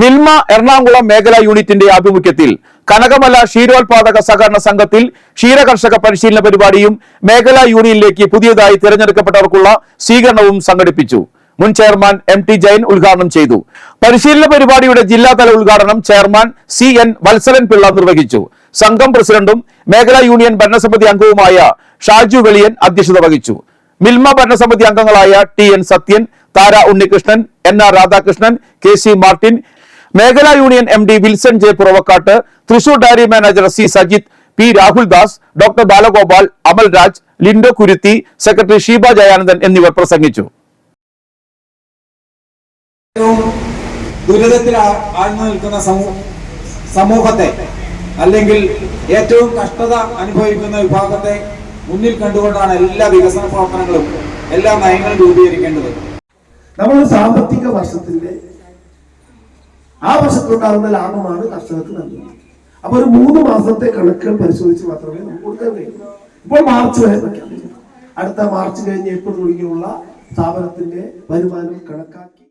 മിൽമ എറണാകുളം മേഖലാ യൂണിറ്റിന്റെ ആഭിമുഖ്യത്തിൽ കനകമല ക്ഷീരോത്പാദക സഹകരണ സംഘത്തിൽ ക്ഷീരകർഷക പരിശീലന പരിപാടിയും മേഖലാ യൂണിയനിലേക്ക് പുതിയതായി തിരഞ്ഞെടുക്കപ്പെട്ടവർക്കുള്ള സ്വീകരണവും സംഘടിപ്പിച്ചു. മുൻ ചെയർമാൻ എം ടി ജയൻ ഉദ്ഘാടനം ചെയ്തു. പരിശീലന പരിപാടിയുടെ ജില്ലാതല ഉദ്ഘാടനം chairman C N Valsalan Pillai നിർവഹിച്ചു. സംഘം പ്രസിഡന്റും മേഖലാ യൂണിയൻ ഭരണസമിതി അംഗവുമായ ഷാജു വെളിയൻ അധ്യക്ഷത വഹിച്ചു. മിൽമ ഭരണസമിതി അംഗങ്ങളായ T N Sathyan Thara Unnikrishnan N R Radhakrishnan K C Martin മേഖലാ union M D Wilson J Puravakkattu Thrissur dairy manager C Sajith P Rahul Das doctor Balagopal Amal Raj Lindo Kuruthi secretary Sheeba Jayanandan എന്നിവർ പ്രസംഗിച്ചു. ദുരിതത്തിൽ ആഴ്ന്നു നിൽക്കുന്ന സമൂഹത്തെ അല്ലെങ്കിൽ ഏറ്റവും കഷ്ടത അനുഭവിക്കുന്ന വിഭാഗത്തെ മുന്നിൽ കണ്ടുകൊണ്ടാണ് എല്ലാ വികസന പ്രവർത്തനങ്ങളും എല്ലാ നയങ്ങളും രൂപീകരിക്കേണ്ടത്. നമ്മൾ സാമ്പത്തിക വർഷത്തിന്റെ ആ വർഷത്തുണ്ടാകുന്ന ലാഭമാണ് കർഷകർക്ക് നൽകുന്നത്. അപ്പൊ ഒരു മൂന്ന് മാസത്തെ കണക്കുകൾ പരിശോധിച്ച് മാത്രമേ നമുക്ക് കൊടുക്കാൻ കഴിയൂ. ഇപ്പോൾ മാർച്ച് വരെ അടുത്ത മാർച്ച് കഴിഞ്ഞ് ഏപ്രിൽ ഒഴികെയുള്ള സ്ഥാപനത്തിന്റെ വരുമാനം കണക്കാക്കി